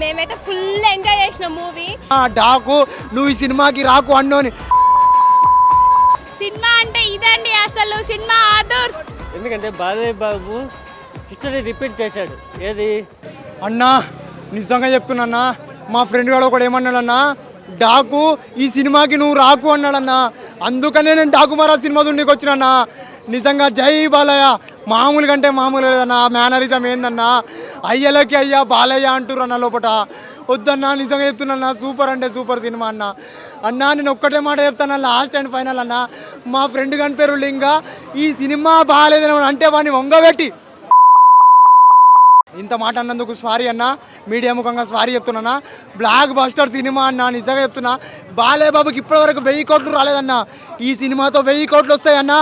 మేమైతే full enjoy చేసిన movie ఆ డాకు నువ్వు ఈ సినిమాకి రాకు అన్నోని. సినిమా అంటే ఇదండి అసలు సినిమా ఆదర్స్ ఎందుకంటే బాలయ్య బాబు హిస్టరీ రిపీట్ చేశాడు. ఏది? అన్నా నిజంగా చెప్తున్నా మా ఫ్రెండ్ గాడు ఒకడు ఏమన్నాడన్నా డాకు ఈ సినిమాకి నువ్వు రాకు అన్నాడన్నా అందుకనే నేను డాకు మరా సినిమా దుండికి వచ్చినన్నా నిజంగా జై బాలయ్య. మామూలు కంటే మామూలు లేదన్నా మేనరిజం ఏందన్నా అయ్యలకి అయ్యా బాలయ్య అంటుర్రన్న లోపట. వద్దన్నా నిజంగా చెప్తున్నా సూపర్ అంటే సూపర్ సినిమా అన్న. అన్నా నేను ఒక్కటే మాట చెప్తాను లాస్ట్ అండ్ ఫైనల్ అన్న. మా ఫ్రెండ్ కనిపేరు పేరు లింగా. ఈ సినిమా బాగాలేదని అంటే వాడిని వంగబెట్టి. ఇంత మాట అన్నందుకు సారీ అన్న మీడియా ముఖంగా సారీ చెప్తున్నా బ్లాక్ బస్టర్ సినిమా అన్న నిజంగా చెప్తున్నా. బాలేబాబుకి ఇప్పటివరకు వెయ్యి కోట్లు రాలేదన్న. ఈ సినిమాతో వెయ్యి కోట్లు వస్తాయన్న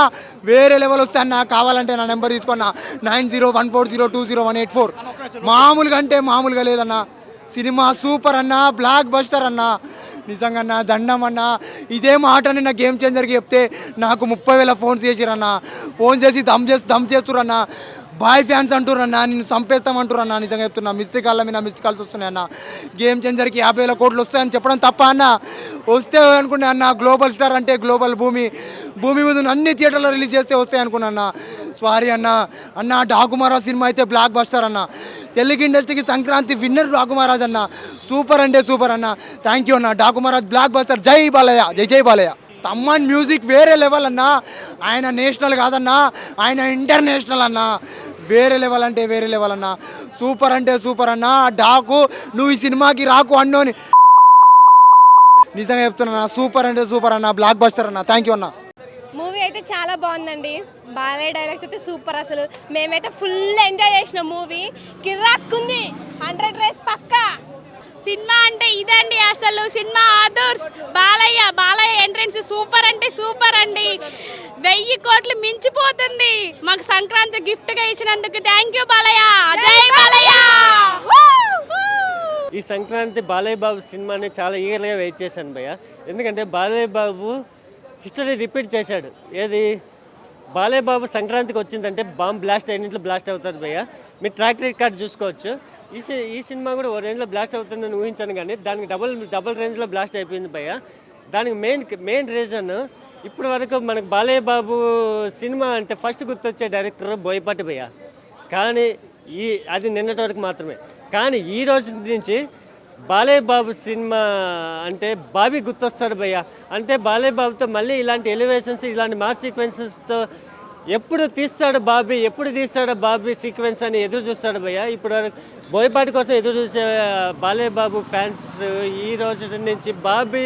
వేరే లెవెల్ వస్తాయన్న కావాలంటే నా నెంబర్ తీసుకున్నా nine zero one four zero two zero one eight four. మామూలుగా అంటే మామూలుగా లేదన్న. సినిమా సూపర్ అన్న బ్లాక్ బస్టర్ అన్న. నిజంగా దండం అన్న. ఇదే మాట నా గేమ్ చేంజర్కి చెప్తే నాకు ముప్పై వేల ఫోన్స్ చేసిరన్న. ఫోన్ చేసి దమ్ చేసి దమ్ చేస్తురన్నా. బాయ్ ఫ్యాన్స్ అంటురన్న నిన్ను చంపేస్తామంటురన్న నిజంగా చెప్తున్నా. మిస్త్రీ కాళ్ళ మీద మిస్త్రీ కాల్స్ వస్తున్నాయన్న గేమ్ చేంజర్కి యాభై వేల కోట్లు వస్తాయని చెప్పడం తప్ప అన్న. వస్తే అనుకున్నా అన్న గ్లోబల్ స్టార్ అంటే గ్లోబల్ భూమి. భూమి మీద అన్ని థియేటర్లో రిలీజ్ చేస్తే వస్తాయి అనుకున్నా అన్న. సారీ అన్న. అన్న డాకుమారా సినిమా అయితే బ్లాక్ బస్టర్ అన్న. తెలుగు ఇండస్ట్రీకి సంక్రాంతి విన్నర్ డాకుమారాజ్ అన్న. సూపర్ అంటే సూపర్ అన్న. థ్యాంక్ యూ అన్న. డాకుమారాజ్ బ్లాక్ బస్టర్ జై బాలయ్య. జై జై బాలయ్య. తమ్మన్ మ్యూజిక్ వేరే లెవెల్ అన్న. ఆయన నేషనల్ కాదన్నా. ఆయన ఇంటర్నేషనల్ అన్న. వేరే లెవెల్ అంటే వేరే లెవెల్ అన్న. సూపర్ అంటే సూపర్ అన్న డాకు నువ్వు ఈ సినిమాకి రాకు అన్నోని. నిజంగా చెప్తున్నా సూపర్ అంటే సూపర్ అన్న బ్లాక్ బస్టర్ అన్న. థ్యాంక్ యూ అన్న. మూవీ అయితే చాలా బాగుందండి. బాలయ్య డైలాగ్స్ అయితే సూపర్ అసలు. మేమైతే ఫుల్ ఎంజాయ్ చేసిన మూవీ కిర్రాక్కుంది హండ్రెడ్ రేస్ పక్కా. సినిమా అంటే ఇదండి అసలు cinema ఆదర్స్ Balayya. Balayya entrance super అంటే సూపర్ అండి. వెయ్యి కోట్లు మించిపోతుంది. మాకు సంక్రాంతి గిఫ్ట్గా ఇచ్చినందుకు థ్యాంక్ యూ బాలయ్య. బాలయ్య. ఈ సంక్రాంతి బాలయ్య బాబు సినిమాని చాలా ఈగర్గా వెయిట్ చేశాను భయ్య. ఎందుకంటే బాలయ్య బాబు హిస్టరీ రిపీట్ చేశాడు. ఏది? బాలయ్య బాబు సంక్రాంతికి వచ్చిందంటే బాంబ్ బ్లాస్ట్ అయినట్లు బ్లాస్ట్ అవుతుంది భయ్య. మీరు ట్రాక్ రికార్డ్ చూసుకోవచ్చు. ఈ సి- ఈ సినిమా కూడా ఓ రేంజ్లో బ్లాస్ట్ అవుతుందని ఊహించాను కానీ దానికి డబుల్ డబుల్ రేంజ్లో బ్లాస్ట్ అయిపోయింది భయ్య. దానికి మెయిన్ మెయిన్ రీజన్ ఇప్పటి వరకు మనకు బాలయ్య బాబు సినిమా అంటే ఫస్ట్ గుర్తొచ్చే డైరెక్టర్ బోయపాటి భయ్య. కానీ ఈ అది నిన్నటి వరకు మాత్రమే. కానీ ఈ రోజు నుంచి బాలయ్య బాబు సినిమా అంటే బాబీ గుర్తొస్తాడు భయ్య. అంటే బాలయ్య బాబుతో మళ్ళీ ఇలాంటి ఎలివేషన్స్ ఇలాంటి మాస్ సీక్వెన్సెస్తో ఎప్పుడు తీస్తాడు బాబీ ఎప్పుడు తీస్తాడు బాబీ సీక్వెన్స్ అని ఎదురు చూస్తాడు భయ్య. ఇప్పుడు బోయపాటి కోసం ఎదురు చూసే బాలయ్య బాబు ఫ్యాన్స్ ఈ రోజు నుంచి బాబీ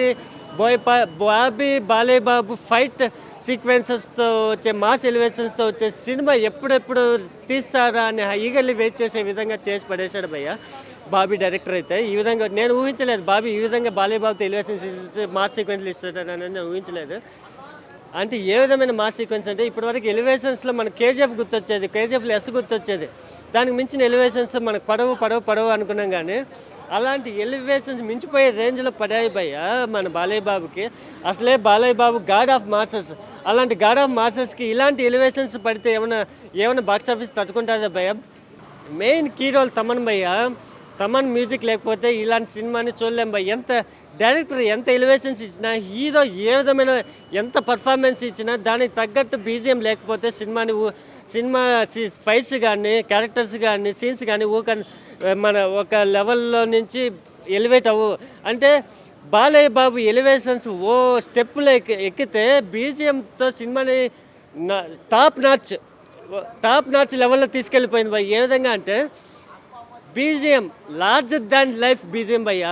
బోయపా బాబీ బాలేబాబు ఫైట్ సీక్వెన్సెస్తో వచ్చే మాస్ ఎలివేషన్స్తో వచ్చే సినిమా ఎప్పుడెప్పుడు తీస్తారా అని ఈగల్ని వెయిట్ చేసే విధంగా చేసి పడేశాడు భయ్య. బాబీ డైరెక్టర్ అయితే ఈ విధంగా నేను ఊహించలేదు బాబీ ఈ విధంగా బాలేబాబుతో ఎలివేషన్స్ మాస్ సీక్వెన్స్లు ఇస్తాడని నేను ఊహించలేదు. అంటే ఏ విధమైన మాస్ సీక్వెన్స్ అంటే ఇప్పటివరకు ఎలివేషన్స్లో మన కేజీఎఫ్ గుర్తొచ్చేది కేజీఎఫ్లో ఎస్ గుర్తొచ్చేది. దానికి మించిన ఎలివేషన్స్ మనకు పడవు పడవు పడవు అనుకున్నాం కానీ అలాంటి ఎలివేషన్స్ మించిపోయే రేంజ్లో పడాయి భయ్య మన బాలయ్య బాబుకి. అసలే Balayya Babu god of masters అలాంటి గాడ్ ఆఫ్ మాస్టర్స్కి ఇలాంటి ఎలివేషన్స్ పడితే ఏమైనా ఏమైనా బాక్స్ ఆఫీస్ తట్టుకుంటుందా భయ్య? మెయిన్ కీ రోల్ తమన్ భయ్య. తమన్ మ్యూజిక్ లేకపోతే ఇలాంటి సినిమాని చూడలేం భయ్య ఎంత డైరెక్టర్ ఎంత ఎలివేషన్స్ ఇచ్చినా హీరో ఏ విధమైన ఎంత పర్ఫార్మెన్స్ ఇచ్చినా దానికి తగ్గట్టు బీజిఎం లేకపోతే సినిమాని సినిమా ఫైట్స్ కానీ క్యారెక్టర్స్ కానీ సీన్స్ కానీ ఒక మన ఒక లెవెల్లో నుంచి ఎలివేట్ అవ్వు. అంటే బాలయ్య బాబు ఎలివేషన్స్ ఓ స్టెప్పులు ఎక్కి ఎక్కితే బీజిఎంతో సినిమాని టాప్ నాచ్ టాప్ నాచ్ లెవెల్లో తీసుకెళ్ళిపోయింది భయ్య ఏ విధంగా అంటే BGM larger than life BGM భయ్య